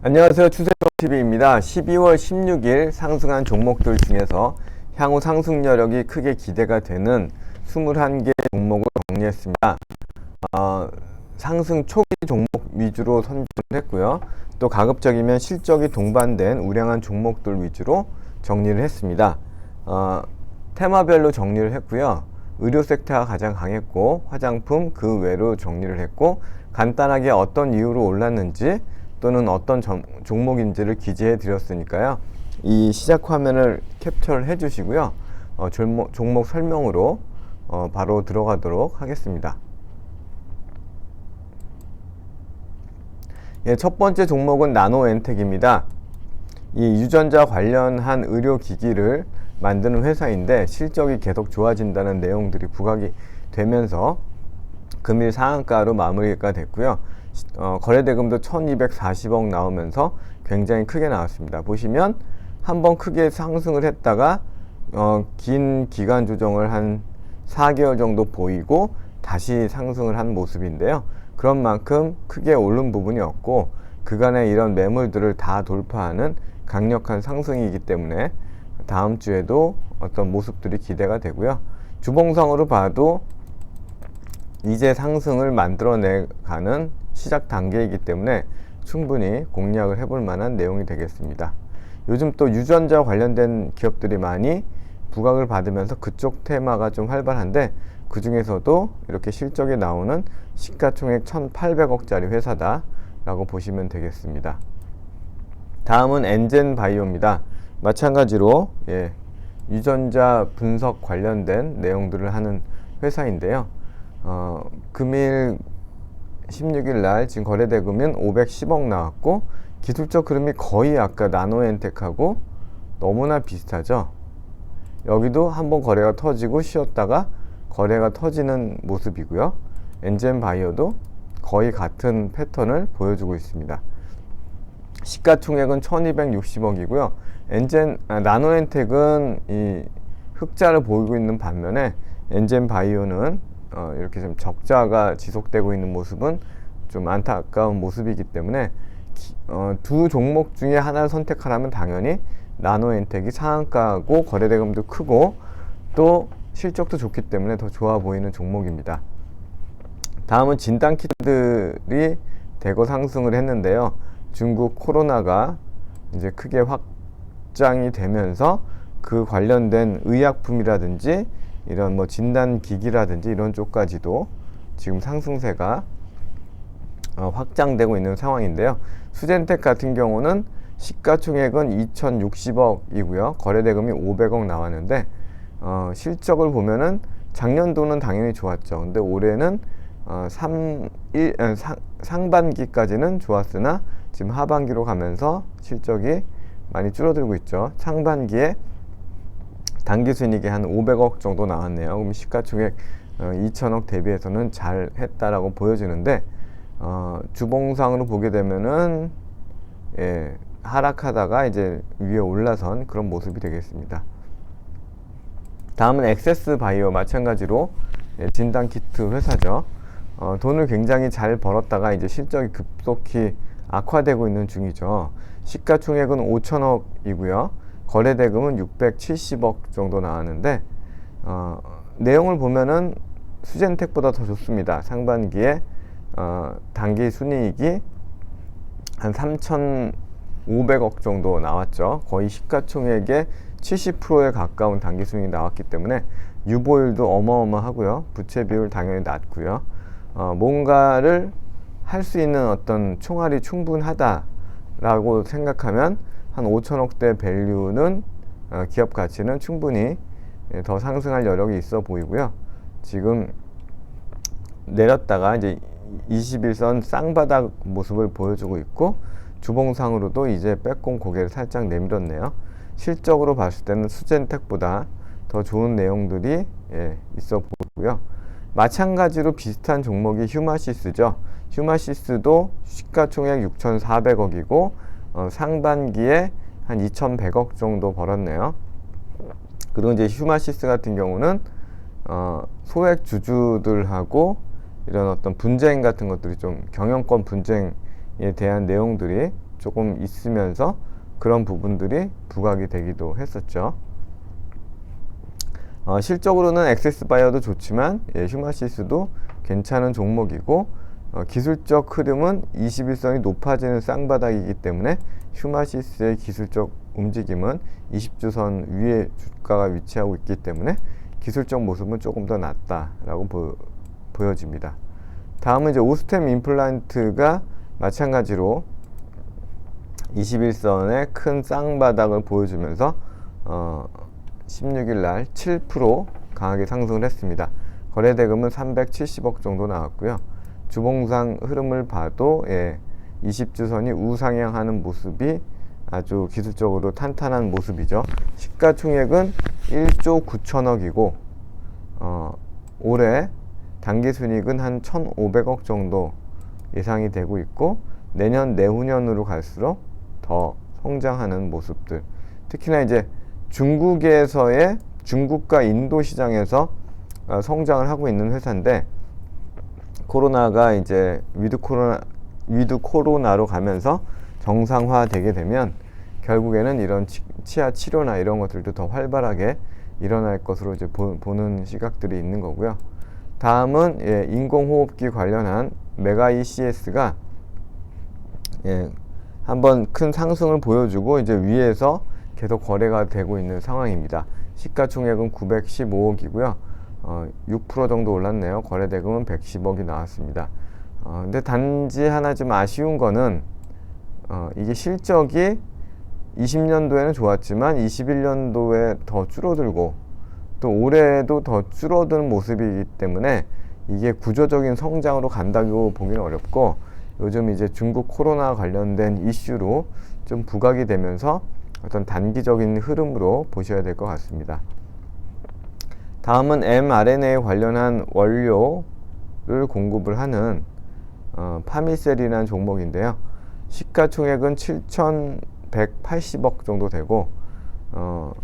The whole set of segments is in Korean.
안녕하세요. 추세종TV입니다. 12월 16일 상승한 종목들 중에서 향후 상승 여력이 크게 기대가 되는 21개 종목을 정리했습니다. 어, 상승 초기 종목 위주로 선정을 했고요. 또 가급적이면 실적이 동반된 우량한 종목들 위주로 정리를 했습니다. 어, 테마별로 정리를 했고요. 의료 섹터가 가장 강했고 화장품 그 외로 정리를 했고 간단하게 어떤 이유로 올랐는지 또는 어떤 점- 종목인지를 기재해 드렸으니까요. 이 시작 화면을 캡처를 해 주시고요. 어, 종목, 종목 설명으로 어, 바로 들어가도록 하겠습니다. 예, 첫 번째 종목은 나노엔텍입니다. 이 유전자 관련한 의료기기를 만드는 회사인데 실적이 계속 좋아진다는 내용들이 부각이 되면서 금일 상한가로 마무리가 됐고요. 시- 어, 거래대금도 1240억 나오면서 굉장히 크게 나왔습니다. 보시면 한 번 크게 상승을 했다가 어, 긴 기간 조정을 한 4개월 정도 보이고 다시 상승을 한 모습인데요. 그런 만큼 크게 오른 부분이 없고 그간의 이런 매물들을 다 돌파하는 강력한 상승이기 때문에 다음 주에도 어떤 모습들이 기대가 되고요. 주봉상으로 봐도 이제 상승을 만들어내가는 시작 단계이기 때문에 충분히 공략을 해볼 만한 내용이 되겠습니다. 요즘 또 유전자 관련된 기업들이 많이 부각을 받으면서 그쪽 테마가 좀 활발한데 그 중에서도 이렇게 실적이 나오는 시가총액 1,800억짜리 회사다라고 보시면 되겠습니다. 다음은 엔젠 바이오입니다. 마찬가지로 예, 유전자 분석 관련된 내용들을 하는 회사인데요. 어, 금일 16일 날 지금 거래대금은 510억 나왔고 기술적 흐름이 거의 아까 나노엔텍하고 너무나 비슷하죠. 여기도 한번 거래가 터지고 쉬었다가 거래가 터지는 모습이고요. 엔젠 바이오도 거의 같은 패턴을 보여주고 있습니다. 시가총액은 1260억이고요. 엔젠, 아, 나노엔텍은 이 흑자를 보이고 있는 반면에 엔젠 바이오는 어, 이렇게 좀 적자가 지속되고 있는 모습은 좀 안타까운 모습이기 때문에 기- 어, 두 종목 중에 하나를 선택하라면 당연히 나노엔텍이 상한가고 거래대금도 크고 또 실적도 좋기 때문에 더 좋아 보이는 종목입니다. 다음은 진단키트들이 대거 상승을 했는데요. 중국 코로나가 이제 크게 확장이 되면서 그 관련된 의약품이라든지 이런 뭐 진단 기기라든지 이런 쪽까지도 지금 상승세가 어, 확장되고 있는 상황인데요. 수젠텍 같은 경우는 시가총액은 2,060억이고요. 거래대금이 500억 나왔는데 어, 실적을 보면은 작년도는 당연히 좋았죠. 근데 올해는 어, 3, 1, 아, 상, 상반기까지는 좋았으나 지금 하반기로 가면서 실적이 많이 줄어들고 있죠. 상반기에 단기 순이익이 한 500억 정도 나왔네요. 그럼 시가총액 어, 2천억 대비해서는 잘 했다라고 보여지는데 어, 주봉상으로 보게 되면은 예, 하락하다가 이제 위에 올라선 그런 모습이 되겠습니다. 다음은 엑세스 바이오 마찬가지로 예, 진단 키트 회사죠. 어, 돈을 굉장히 잘 벌었다가 이제 실적이 급속히 악화되고 있는 중이죠. 시가총액은 5천억이고요. 거래 대금은 670억 정도 나왔는데 어, 내용을 보면은 수젠텍보다 더 좋습니다. 상반기에 어, 단기 순이익이 한 3,500억 정도 나왔죠. 거의 시가총액의 70%에 가까운 단기 수익이 나왔기 때문에 유보율도 어마어마하고요. 부채 비율 당연히 낮고요. 어, 뭔가를 할 수 있는 어떤 총알이 충분하다라고 생각하면 한 5천억대 밸류는 어, 기업 가치는 충분히 예, 더 상승할 여력이 있어 보이고요. 지금 내렸다가 이제 21선 쌍바닥 모습을 보여주고 있고 주봉상으로도 이제 빼꼼 고개를 살짝 내밀었네요. 실적으로 봤을 때는 수젠텍보다 더 좋은 내용들이 예, 있어 보이고요. 마찬가지로 비슷한 종목이 휴마시스죠. 휴마시스도 시가총액 6,400억이고 어, 상반기에 한 2,100억 정도 벌었네요. 그리고 이제 휴마시스 같은 경우는 어, 소액 주주들하고 이런 어떤 분쟁 같은 것들이 좀 경영권 분쟁에 대한 내용들이 조금 있으면서 그런 부분들이 부각이 되기도 했었죠. 어, 실적으로는 액세스 바이어도 좋지만 예, 휴마시스도 괜찮은 종목이고 어, 기술적 흐름은 21선이 높아지는 쌍바닥이기 때문에 휴마시스의 기술적 움직임은 20주선 위에 주가가 위치하고 있기 때문에 기술적 모습은 조금 더 낫다라고 보, 보여집니다. 다음은 이제 오스템 임플란트가 마찬가지로 21선의 큰 쌍바닥을 보여주면서 어, 16일 날 7% 강하게 상승을 했습니다. 거래 대금은 370억 정도 나왔고요. 주봉상 흐름을 봐도 예, 20주선이 우상향하는 모습이 아주 기술적으로 탄탄한 모습이죠. 시가총액은 1조 9천억이고 어, 올해 당기순이익은 한 1,500억 정도 예상이 되고 있고 내년 내후년으로 갈수록 더 성장하는 모습들 특히나 이제 중국에서의 중국과 인도 시장에서 어, 성장을 하고 있는 회사인데 코로나가 이제 위드 코로나 위드 코로나로 가면서 정상화되게 되면 결국에는 이런 치, 치아 치료나 이런 것들도 더 활발하게 일어날 것으로 이제 보, 는 시각들이 있는 거고요. 다음은 예, 인공호흡기 관련한 메가 ECS가 예, 한번 큰 상승을 보여주고 이제 위에서 계속 거래가 되고 있는 상황입니다. 시가총액은 915억이고요. 어, 6% 정도 올랐네요. 거래대금은 110억이 나왔습니다. 어, 근데 단지 하나 좀 아쉬운 거는 어, 이게 실적이 20년도에는 좋았지만 21년도에 더 줄어들고 또 올해도 더 줄어드는 모습이기 때문에 이게 구조적인 성장으로 간다고 보기는 어렵고 요즘 이제 중국 코로나 관련된 이슈로 좀 부각이 되면서 어떤 단기적인 흐름으로 보셔야 될 것 같습니다. 다음은 mRNA 관련한 원료를 공급을 하는 어, 파미셀이라는 종목인데요. 시가총액은 7,180억 정도 되고 어,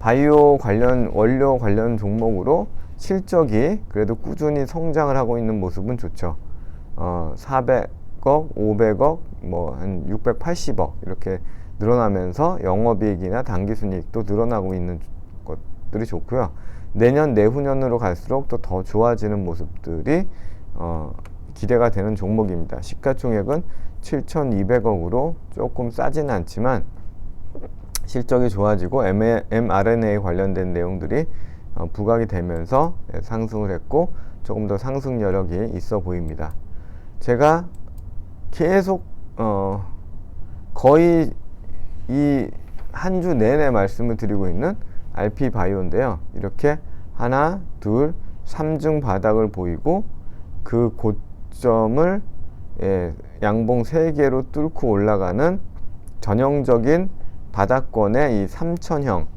바이오 관련 원료 관련 종목으로 실적이 그래도 꾸준히 성장을 하고 있는 모습은 좋죠. 어, 400억, 500억, 뭐 한 680억 이렇게 늘어나면서 영업이익이나 당기순이익도 늘어나고 있는 것들이 좋고요. 내년 내후년으로 갈수록 또 더 좋아지는 모습들이 어, 기대가 되는 종목입니다. 시가총액은 7,200억으로 조금 싸지는 않지만 실적이 좋아지고 mRNA 관련된 내용들이 어, 부각이 되면서 상승을 했고 조금 더 상승 여력이 있어 보입니다. 제가 계속 어, 거의 이 한 주 내내 말씀을 드리고 있는 RP 바이오인데요. 이렇게 하나, 둘, 삼중 바닥을 보이고 그 고점을 예, 양봉 세개로 뚫고 올라가는 전형적인 바닥권의 이 삼천형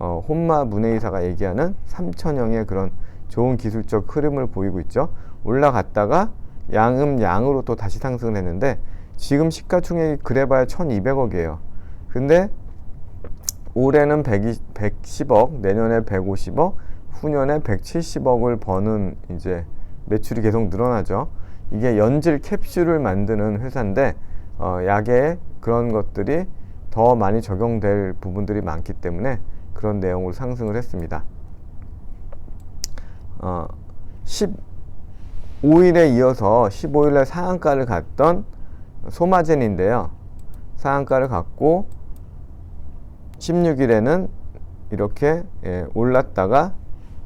어, 혼마 문의사가 얘기하는 삼천형의 그런 좋은 기술적 흐름을 보이고 있죠. 올라갔다가 양음 양으로 또 다시 상승을 했는데 지금 시가총액이 그래봐야 1200억이에요. 근데 올해는 120, 110억, 내년에 150억, 후년에 170억을 버는 이제 매출이 계속 늘어나죠. 이게 연질 캡슐을 만드는 회사인데 어, 약에 그런 것들이 더 많이 적용될 부분들이 많기 때문에 그런 내용으로 상승을 했습니다. 어, 15일에 이어서 15일에 상한가를 갔던 소마젠인데요. 상한가를 갔고 16일에는 이렇게 예, 올랐다가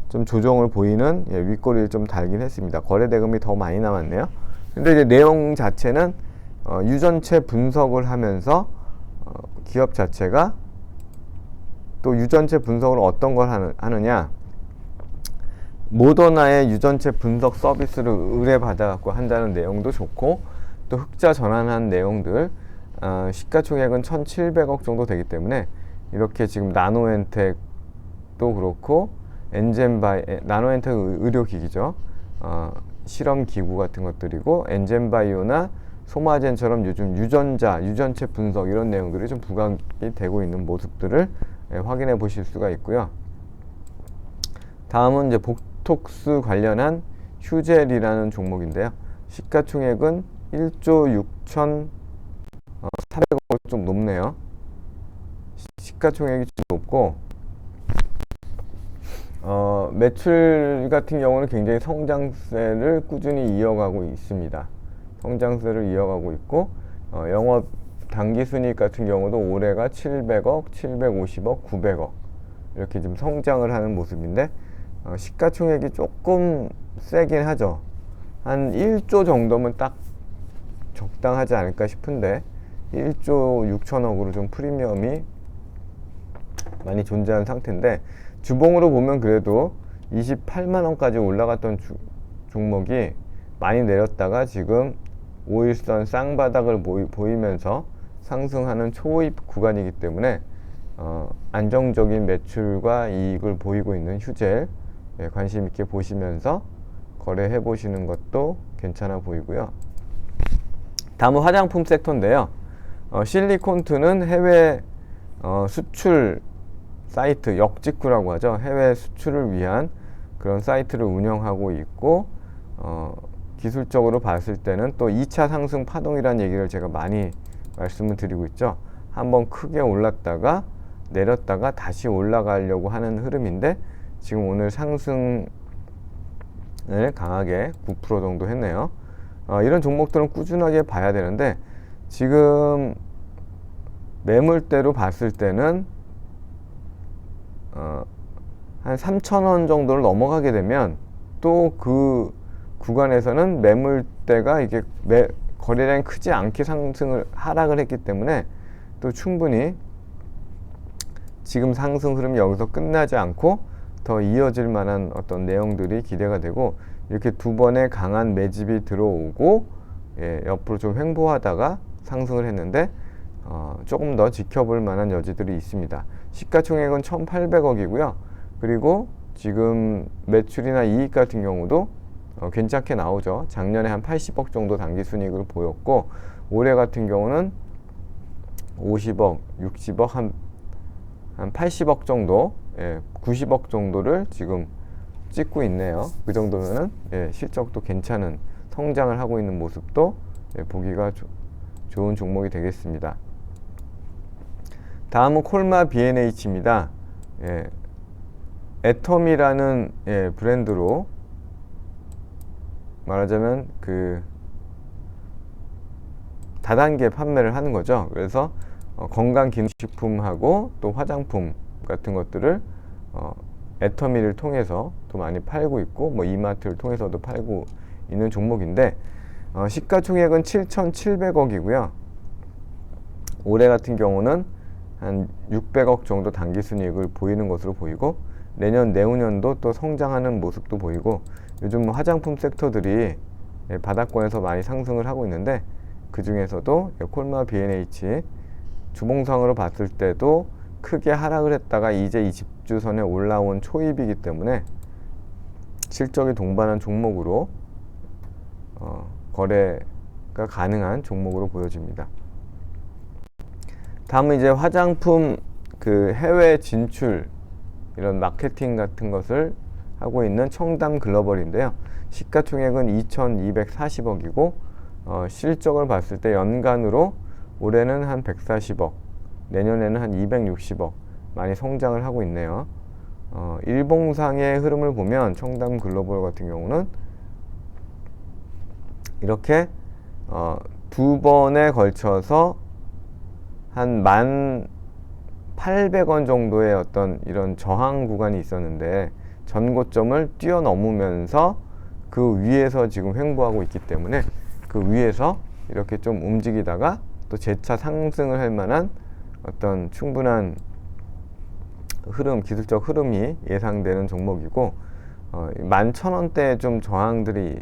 좀 조정을 보이는 예, 윗꼬리를 좀 달긴 했습니다. 거래 대금이 더 많이 남았네요. 근데 이제 내용 자체는 어, 유전체 분석을 하면서 어, 기업 자체가 또 유전체 분석을 어떤 걸 하느, 하느냐 모더나의 유전체 분석 서비스를 의뢰받아 갖고 한다는 내용도 좋고 또 흑자 전환한 내용들 어, 시가총액은 1,700억 정도 되기 때문에 이렇게 지금 나노엔텍도 그렇고 엔젠바이 나노엔텍 의료기기죠. 어, 실험 기구 같은 것들이고 엔젠바이오나 소마젠처럼 요즘 유전자, 유전체 분석 이런 내용들이 좀 부각이 되고 있는 모습들을 예, 확인해 보실 수가 있고요. 다음은 이제 복톡스 관련한 휴젤이라는 종목인데요. 시가총액은 1조 6천 어, 400억 좀 높네요. 시- 시가총액이 좀 높고 어, 매출 같은 경우는 굉장히 성장세를 꾸준히 이어가고 있습니다. 성장세를 이어가고 있고 어, 영업 당기순이익 같은 경우도 올해가 700억, 750억, 900억 이렇게 좀 성장을 하는 모습인데 어, 시가총액이 조금 세긴 하죠. 한 1조 정도면 딱 적당하지 않을까 싶은데 1조 6천억으로 좀 프리미엄이 많이 존재하는 상태인데 주봉으로 보면 그래도 28만 원까지 올라갔던 주- 종목이 많이 내렸다가 지금 5일선 쌍바닥을 보이, 면서 상승하는 초입 구간이기 때문에 어, 안정적인 매출과 이익을 보이고 있는 휴젤 예, 관심 있게 보시면서 거래해 보시는 것도 괜찮아 보이고요. 다음은 화장품 섹터인데요. 어, 실리콘트는 해외 어, 수출 사이트 역직구라고 하죠. 해외 수출을 위한 그런 사이트를 운영하고 있고 어, 기술적으로 봤을 때는 또 2차 상승 파동이라는 얘기를 제가 많이 말씀을 드리고 있죠. 한번 크게 올랐다가 내렸다가 다시 올라가려고 하는 흐름인데 지금 오늘 상승을 강하게 9% 정도 했네요. 어, 이런 종목들은 꾸준하게 봐야 되는데 지금 매물대로 봤을 때는 어, 한 3,000원 정도를 넘어가게 되면 또 그 구간에서는 매물대가 이게 매, 거래량이 크지 않게 상승을 하락을 했기 때문에 또 충분히 지금 상승 흐름이 여기서 끝나지 않고 더 이어질 만한 어떤 내용들이 기대가 되고 이렇게 두 번의 강한 매집이 들어오고 예, 옆으로 좀 횡보하다가 상승을 했는데 어, 조금 더 지켜볼 만한 여지들이 있습니다. 시가총액은 1,800억이고요. 그리고 지금 매출이나 이익 같은 경우도 어, 괜찮게 나오죠. 작년에 한 80억 정도 당기순이익을 보였고 올해 같은 경우는 50억, 60억 한, 한 80억 정도, 예, 90억 정도를 지금 찍고 있네요. 그 정도면은 예, 실적도 괜찮은 성장을 하고 있는 모습도 예, 보기가 조- 좋은 종목이 되겠습니다. 다음은 콜마 B&H입니다. 예, 애텀이라는 예, 브랜드로 말하자면 그 다단계 판매를 하는 거죠. 그래서 어, 건강 기능식품하고 또 화장품 같은 것들을 어, 애터미를 통해서 또 많이 팔고 있고 뭐 이마트를 통해서도 팔고 있는 종목인데 어, 시가총액은 7,700억이고요. 올해 같은 경우는 한 600억 정도 당기순이익을 보이는 것으로 보이고 내년 내후년도 또 성장하는 모습도 보이고 요즘 화장품 섹터들이 예, 바닥권에서 많이 상승을 하고 있는데 그 중에서도 콜마 B&H 주봉상으로 봤을 때도 크게 하락을 했다가 이제 20주선에 올라온 초입이기 때문에 실적이 동반한 종목으로 어, 거래가 가능한 종목으로 보여집니다. 다음은 이제 화장품 그 해외 진출 이런 마케팅 같은 것을 하고 있는 청담 글로벌인데요. 시가총액은 2,240억이고 어, 실적을 봤을 때 연간으로 올해는 한 140억, 내년에는 한 260억 많이 성장을 하고 있네요. 어, 일봉상의 흐름을 보면 청담 글로벌 같은 경우는 이렇게 어, 두 번에 걸쳐서 한 만 800원 정도의 어떤 이런 저항 구간이 있었는데 전고점을 뛰어넘으면서 그 위에서 지금 횡보하고 있기 때문에 그 위에서 이렇게 좀 움직이다가 또 재차 상승을 할 만한 어떤 충분한 흐름, 기술적 흐름이 예상되는 종목이고 어, 11,000원대 좀 저항들이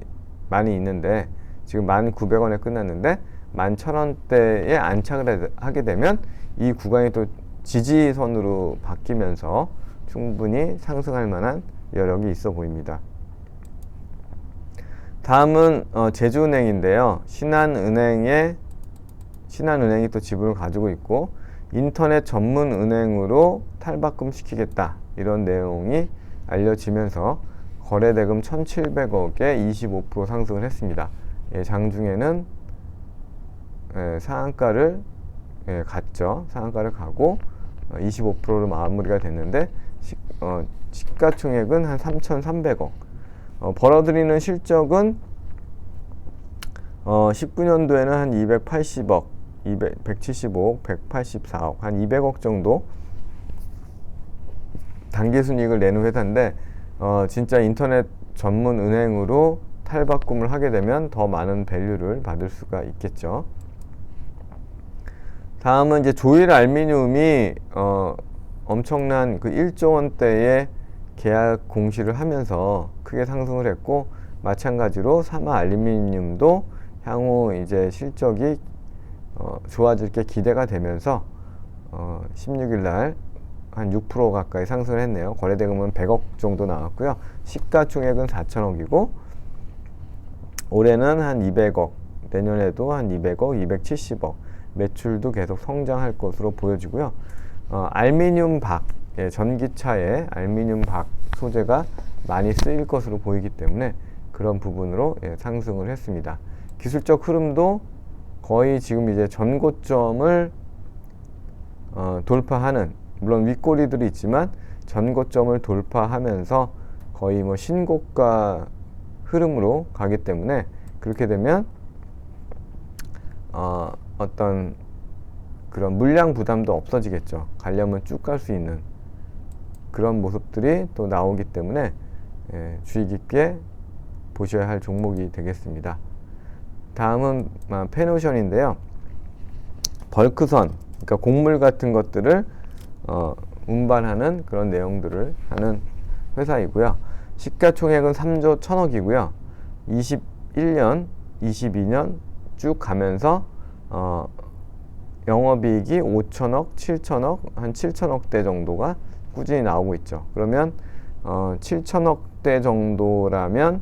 많이 있는데 지금 1,900원에 끝났는데 11,000원대에 안착을 하게 되면 이 구간이 또 지지선으로 바뀌면서 충분히 상승할 만한 여력이 있어 보입니다. 다음은 어, 제주은행인데요. 신한은행의 신한은행이 또 지분을 가지고 있고 인터넷 전문 은행으로 탈바꿈 시키겠다 이런 내용이 알려지면서 거래대금 1,700억에 25% 상승을 했습니다. 예, 장중에는 예, 상한가를 예, 갔죠. 상한가를 가고 어, 25%로 마무리가 됐는데 시, 어, 시가총액은 한 3,300억. 어, 벌어들이는 실적은 어, 19년도에는 한 280억, 200, 175억, 184억, 한 200억 정도 단기순이익을 내는 회사인데 어, 진짜 인터넷 전문 은행으로 탈바꿈을 하게 되면 더 많은 밸류를 받을 수가 있겠죠. 다음은 이제 조일 알미늄이 어, 엄청난 그 1조 원대의 계약 공시를 하면서 크게 상승을 했고 마찬가지로 사마 알루미늄도 향후 이제 실적이 어, 좋아질 게 기대가 되면서 어, 16일 날 한 6% 가까이 상승을 했네요. 거래 대금은 100억 정도 나왔고요. 시가총액은 4천억이고 올해는 한 200억, 내년에도 한 200억, 270억 매출도 계속 성장할 것으로 보여지고요. 어, 알미늄 박, 예, 전기차에 알미늄 박 소재가 많이 쓰일 것으로 보이기 때문에 그런 부분으로 예, 상승을 했습니다. 기술적 흐름도 거의 지금 이제 전고점을 어, 돌파하는 물론 윗꼬리들이 있지만 전고점을 돌파하면서 거의 뭐 신고가 흐름으로 가기 때문에 그렇게 되면 어, 어떤 그런 물량 부담도 없어지겠죠. 가려면 쭉 갈 수 있는 그런 모습들이 또 나오기 때문에 예, 주의 깊게 보셔야 할 종목이 되겠습니다. 다음은 아, 페노션인데요. 벌크선, 그러니까 곡물 같은 것들을 어, 운반하는 그런 내용들을 하는 회사이고요. 시가총액은 3조 1000억이고요. 21년, 22년 쭉 가면서 어, 영업이익이 5천억, 7천억, 한 7천억대 정도가 꾸준히 나오고 있죠. 그러면 어, 7천억대 정도라면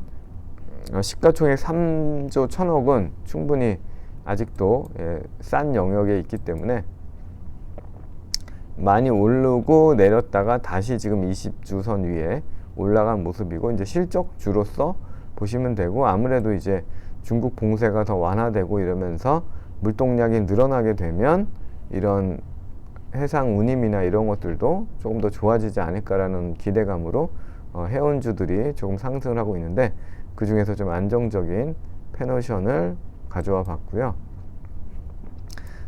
어, 시가총액 3조 1천억은 충분히 아직도 예, 싼 영역에 있기 때문에 많이 오르고 내렸다가 다시 지금 20주선 위에 올라간 모습이고 이제 실적주로서 보시면 되고 아무래도 이제 중국 봉쇄가 더 완화되고 이러면서 물동량이 늘어나게 되면 이런 해상 운임이나 이런 것들도 조금 더 좋아지지 않을까라는 기대감으로 어, 해운주들이 조금 상승을 하고 있는데 그 중에서 좀 안정적인 패너션을 가져와 봤고요.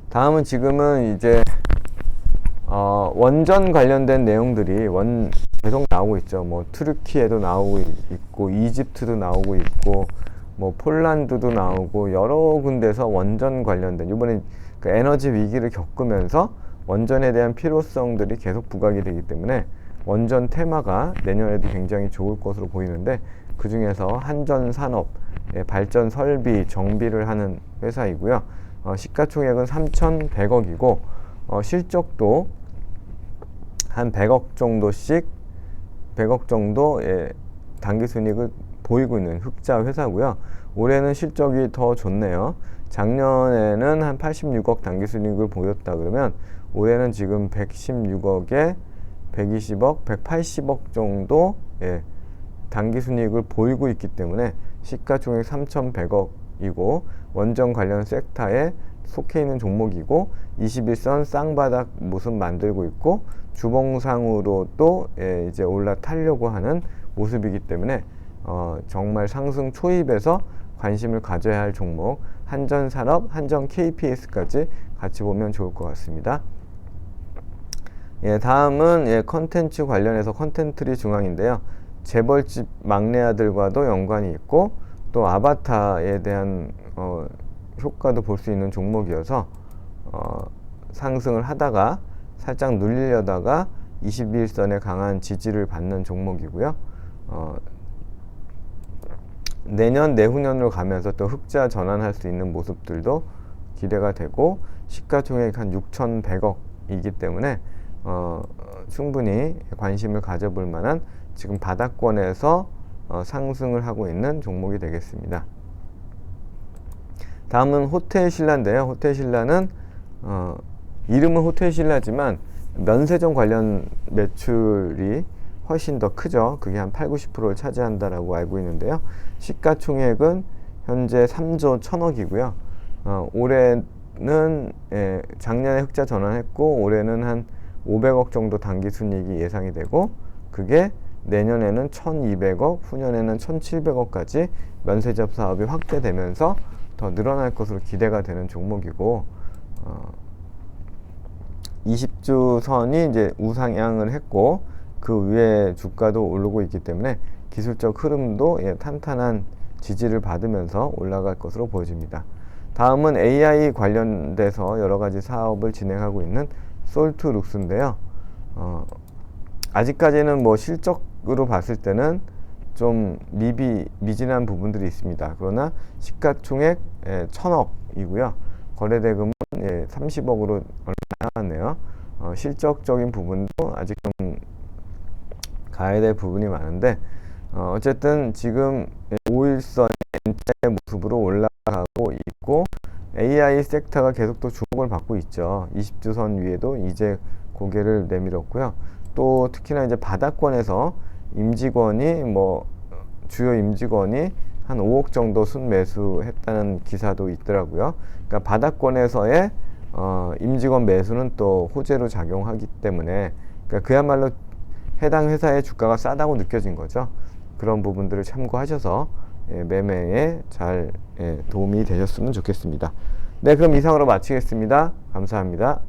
다음은 지금은 이제 어, 원전 관련된 내용들이 원 계속 나오고 있죠. 뭐 트르키에도 나오고 있고 이집트도 나오고 있고 뭐 폴란드도 나오고 여러 군데서 원전 관련된 이번에 그 에너지 위기를 겪으면서 원전에 대한 필요성들이 계속 부각이 되기 때문에 원전 테마가 내년에도 굉장히 좋을 것으로 보이는데 그 중에서 한전 산업 발전 설비 정비를 하는 회사이고요. 어, 시가총액은 3,100억이고 어, 실적도 한 100억 정도씩 100억 정도의 단기 순이익을 보이고 있는 흑자 회사고요. 올해는 실적이 더 좋네요. 작년에는 한 86억 단기 순이익을 보였다 그러면 올해는 지금 116억에 120억, 180억 정도 예, 단기 순이익을 보이고 있기 때문에 시가총액 3,100억이고 원전 관련 섹터에 속해 있는 종목이고 21선 쌍바닥 모습 만들고 있고 주봉상으로 또 예, 이제 올라타려고 하는 모습이기 때문에 어, 정말 상승 초입에서 관심을 가져야 할 종목 한전산업, 한전 KPS까지 같이 보면 좋을 것 같습니다. 예, 다음은 예, 컨텐츠 관련해서 컨텐트리 중앙인데요. 재벌집 막내 아들과도 연관이 있고 또 아바타에 대한 어, 효과도 볼 수 있는 종목이어서 어, 상승을 하다가 살짝 눌리려다가 21선의 강한 지지를 받는 종목이고요. 어, 내년 내후년으로 가면서 또 흑자 전환할 수 있는 모습들도 기대가 되고 시가총액 한 6,100억이기 때문에 어, 충분히 관심을 가져볼 만한 지금 바닥권에서 어, 상승을 하고 있는 종목이 되겠습니다. 다음은 호텔 신라인데요. 호텔 신라는 어, 이름은 호텔 신라지만 면세점 관련 매출이 훨씬 더 크죠. 그게 한 8, 90%를 차지한다라고 알고 있는데요. 시가총액은 현재 3조 1천억이고요. 어, 올해 수익은 예, 작년에 흑자 전환했고 올해는 한 500억 정도 단기 순이익이 예상이 되고 그게 내년에는 1,200억, 후년에는 1,700억까지 면세점 사업이 확대되면서 더 늘어날 것으로 기대가 되는 종목이고 어, 20주 선이 이제 우상향을 했고 그 위에 주가도 오르고 있기 때문에 기술적 흐름도 예, 탄탄한 지지를 받으면서 올라갈 것으로 보여집니다. 다음은 AI 관련돼서 여러 가지 사업을 진행하고 있는 솔트룩스인데요. 어, 아직까지는 뭐 실적으로 봤을 때는 좀 미비 미진한 부분들이 있습니다. 그러나 시가총액 예, 천억이고요. 거래대금은 예, 30억으로 얼마 나왔네요. 어, 실적적인 부분도 아직 좀 가야 될 부분이 많은데 어, 어쨌든 지금 5일선 N자의 모습으로 올라가고 있고 AI 섹터가 계속 또 주목을 받고 있죠. 20주선 위에도 이제 고개를 내밀었고요. 또 특히나 이제 바닥권에서 임직원이 뭐 주요 임직원이 한 5억 정도 순매수했다는 기사도 있더라고요. 그러니까 바닥권에서의 어, 임직원 매수는 또 호재로 작용하기 때문에 그러니까 그야말로 해당 회사의 주가가 싸다고 느껴진 거죠. 그런 부분들을 참고하셔서 예, 매매에 잘 예, 도움이 되셨으면 좋겠습니다. 네, 그럼 이상으로 마치겠습니다. 감사합니다.